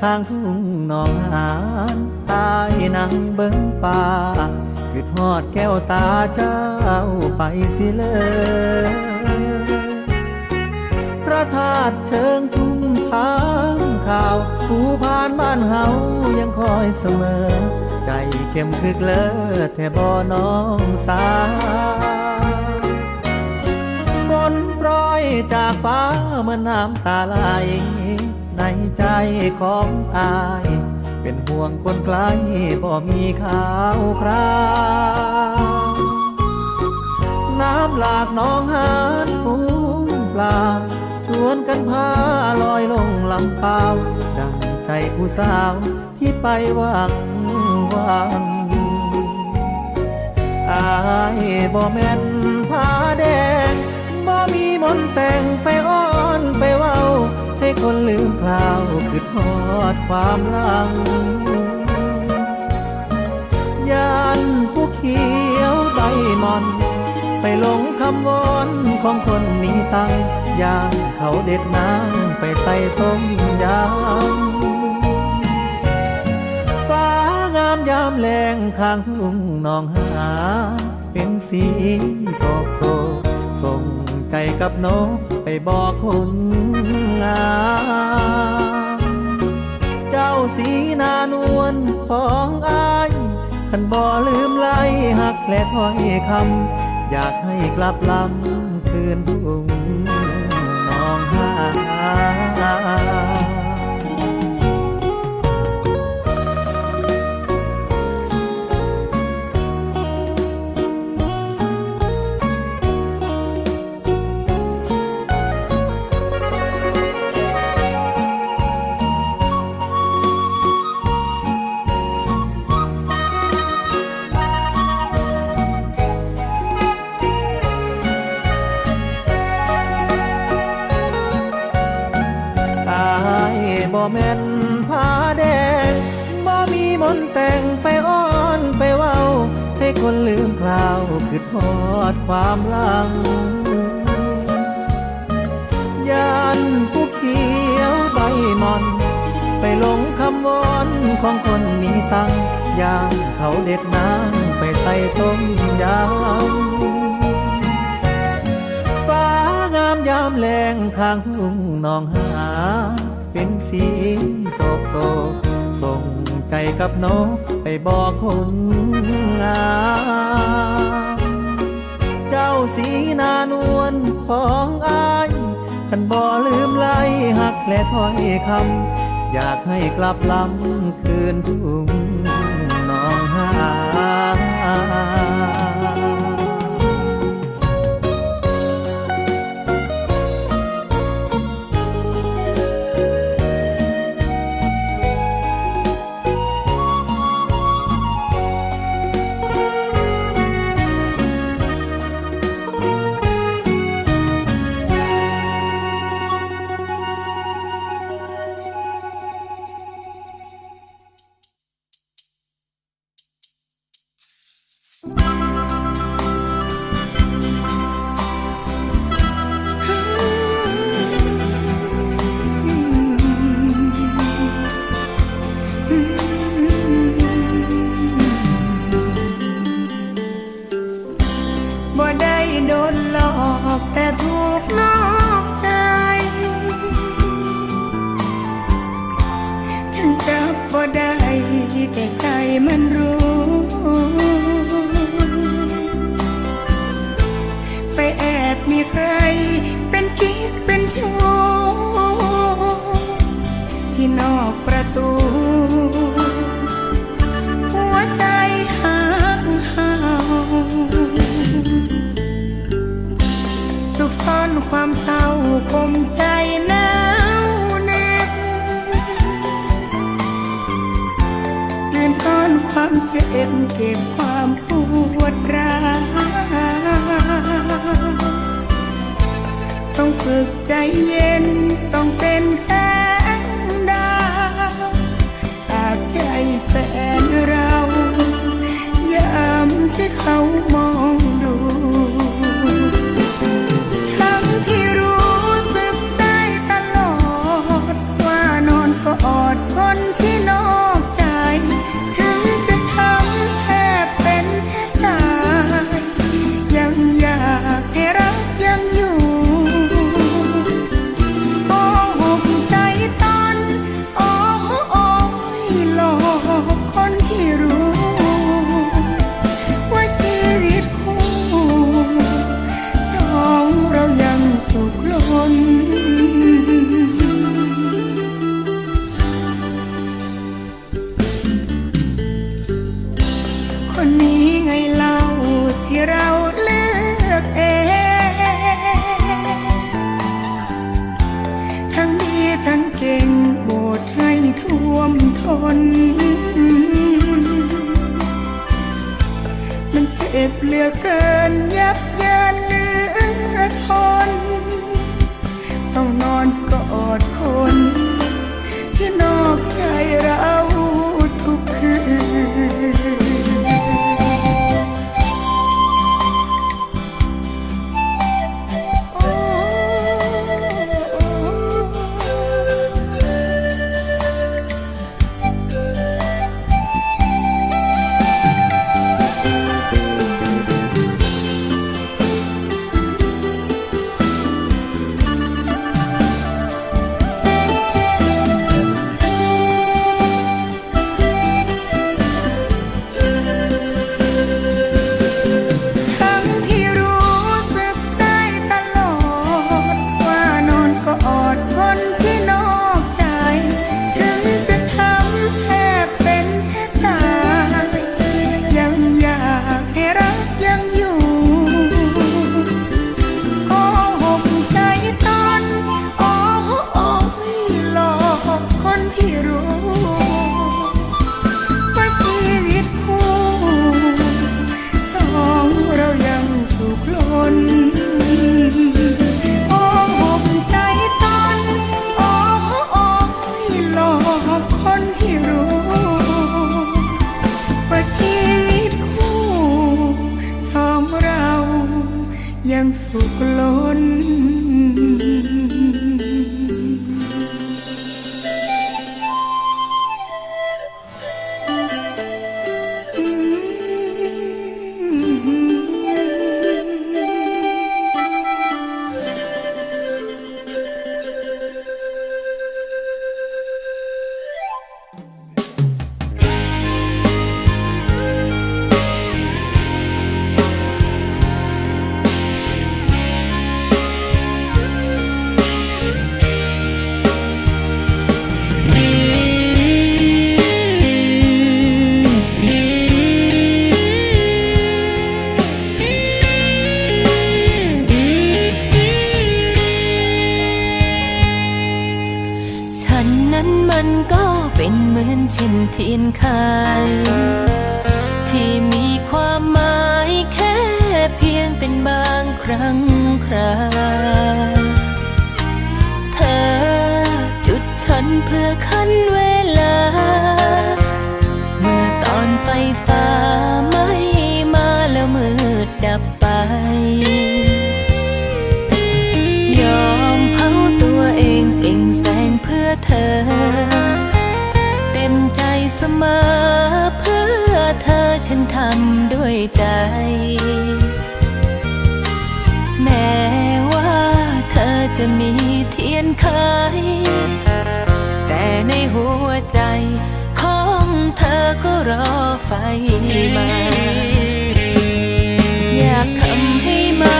ข้างทุ่งหนองหานตายนังเบิ้งป่าคือทอดแก้วตาเจ้าไปสิเลยพระธาตุเชิงทุ่งทางข่าวผู้ผ่านบ้านเฮายังคอยเสมอ ใจเข้มคึกเลอแท่บ่น้องสา วฝนโปรยจากฟ้าเมื่อน้ำตาไหลในใจของอาย เป็นห่วงคนไกลบ่มีข่าวคราวน้ำหลากน้องหานฟูงปลาชวนกันพาลอยลงลำเปล่าดังใจผู้สาวที่ไปหวังวังอายบ่แม่นผ้าแดง บ่มีมนต์แต่งไปอ้อนไปเว้า ให้คนลืมคราวคือทอดความลังยานผู้เขียวใบมอน ไปหลงคำวอนของคนมีตังยางเขาเด็ดน้ำไปใส่ต้มยำฟ้างามยามแรงข้างทุ่งนองหา เป็นสีโศกโศกส่ง ใจกับนกไปบอกคนงามเจ้าสีนานวลของอายขันบ่ลืมไล่หักและถ้อยคำ อยากให้กลับลำคืนทุ่ง นลืมคราวคือทอดความหลังยานผู้เขียวใบมอน ไปหลงคำวอนของคนมีตังย่างเขาเด็ดน้ำไปใส่ต้มยำฟ้างามยามแรงข้างทุ่งนองหา เป็นสีโศกโศก ใจกับนกไปบอกคนงามเจ้าสีนานวลของอายขันบ่ลืมไล่หักและถ้อยคำ อยากให้กลับลำคืนทุ่งน้องหา ใคร เป็นกิ๊กเป็นชู้ที่นอกประตู หัวใจหักเห่าสุขซ่อนความเศร้าคมใจหนาวเหน็บเลื่อนก้อนความเจ็บเก็บความปวดร้าว ต้องฝึกใจเย็น ต้องเป็นแสงดาวตากใจแฟนเรายามที่เขามอง น มันเจ็บเหลือเกินยับ so close. ดับไป ยอมเผาตัวเองเปล่งแสงเพื่อเธอ เต็มใจเสมอเพื่อเธอฉันทำด้วยใจ แม้ว่าเธอจะมีเทียนไขแต่ในหัวใจของเธอก็รอไฟมา ทำให้มา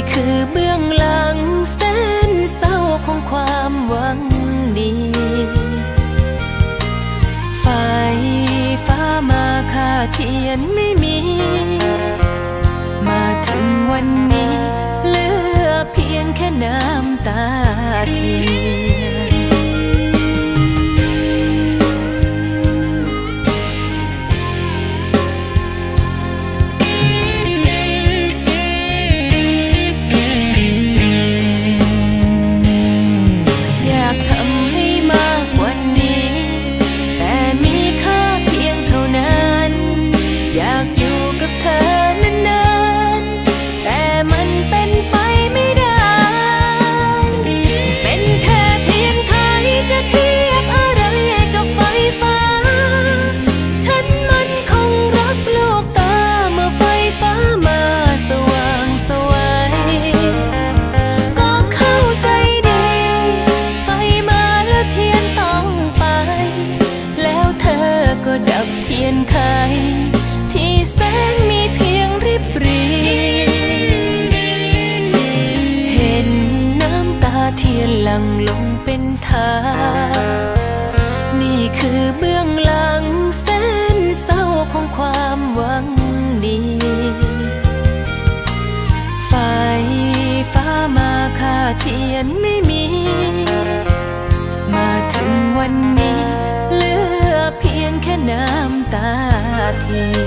นี่คือเบื้องหลังเส้นเศร้าของความหวังดีไฟฟ้ามาค่าเทียนไม่มี มาถึงวันนี้ เหลือเพียงแค่น้ำตาเทียน other